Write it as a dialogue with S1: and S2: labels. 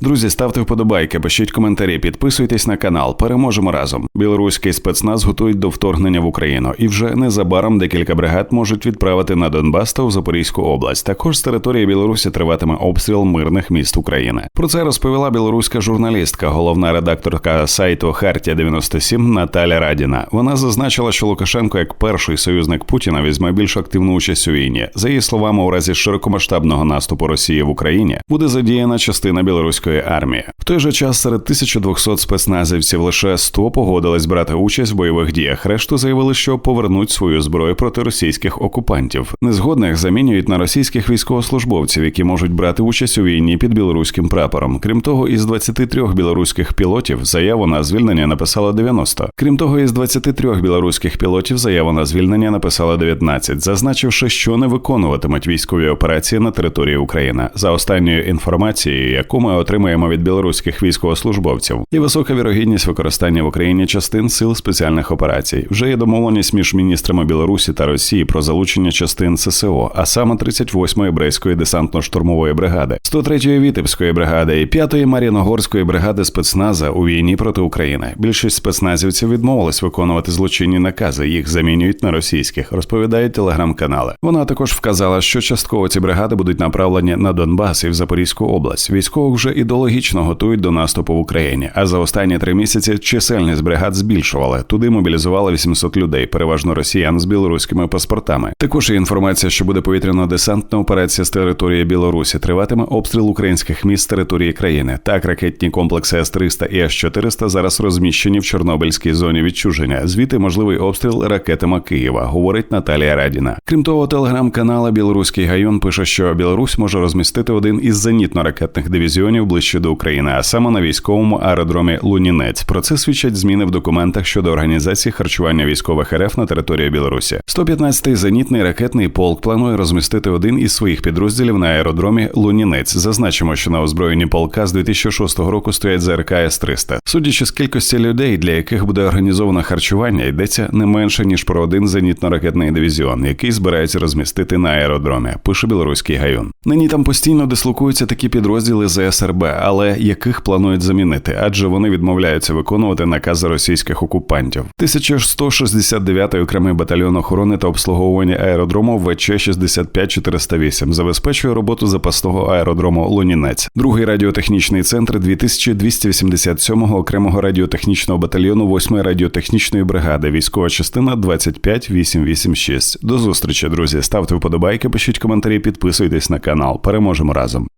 S1: Друзі, ставте вподобайки, пишіть коментарі, підписуйтесь на канал. Переможемо разом. Білоруський спецназ готують до вторгнення в Україну, і вже незабаром декілька бригад можуть відправити на Донбас та в Запорізьку область. Також з території Білорусі триватиме обстріл мирних міст України. Про це розповіла білоруська журналістка, головна редакторка сайту Хартія 97 Наталя Радіна. Вона зазначила, що Лукашенко, як перший союзник Путіна, візьме більш активну участь у війні. За її словами, у разі широкомасштабного наступу Росії в Україні буде задіяна частина білоруської армії. В той же час серед 1200 спецназівців лише 100 погодились брати участь в бойових діях. Решту заявили, що повернуть свою зброю проти російських окупантів. Незгодних замінюють на російських військовослужбовців, які можуть брати участь у війні під білоруським прапором. Крім того, із 23 білоруських пілотів заяву на звільнення написало 90. Крім того, із 23 білоруських пілотів заяву на звільнення написало 19, зазначивши, що не виконуватимуть військові операції на території України. За останньою інформацією, яку ми отримуємо від білоруських військовослужбовців, і висока вірогідність використання в Україні частин сил спеціальних операцій. Вже є домовленість між міністрами Білорусі та Росії про залучення частин ССО, а саме 38-ї брейської десантно-штурмової бригади, 103-ї Вітебської бригади і 5-ї Мар'їногорської бригади спецназа у війні проти України. Більшість спецназівців відмовились виконувати злочинні накази. Їх замінюють на російських, розповідають телеграм-канали. Вона також вказала, що частково ці бригади будуть направлені на Донбас і в Запорізьку область. Військових вже ідеологічно готують до наступу в Україні. А за останні три місяці чисельність бригад збільшували. Туди мобілізували 800 людей, переважно росіян з білоруськими паспортами. Також є інформація, що буде повітряно-десантна операція з території Білорусі. Триватиме обстріл українських міст з території країни. Так, ракетні комплекси С-300 і С-400 зараз розміщені в Чорнобильській зоні відчуження. Звідти можливий обстріл ракетами Києва, говорить Наталія Радіна. Крім того, телеграм-канала Білоруський гайон пише, що Білорусь може розмістити один із зенітно-ракетних дивізіонів ближче до України, а саме на військовому аеродромі Лунінець. Про це свідчать зміни в документах щодо організації харчування військових РФ на території Білорусі. 115-й зенітний ракетний полк планує розмістити один із своїх підрозділів на аеродромі Лунінець. Зазначимо, що на озброєнні полка з 2006 року стоять ЗРК С-300. Судячи з кількості людей, для яких буде організовано харчування, йдеться не менше ніж про один зенітно-ракетний дивізіон, який збираються розмістити на аеродромі. Пише білоруський гайон. Нині там постійно дислокуються такі підрозділи ЗСРБ, але яких планують замінити, адже вони відмовляються виконувати накази російських окупантів. 1169-й окремий батальйон охорони та обслуговування аеродрому ВЧ 65408 забезпечує роботу запасного аеродрому Лунінець. Другий радіотехнічний центр 2287-го окремого радіотехнічного батальйону 8-ї радіотехнічної бригади, військова частина 25886. До зустрічі, друзі. Ставте вподобайки, пишіть коментарі, підписуйтесь на канал. Переможемо разом.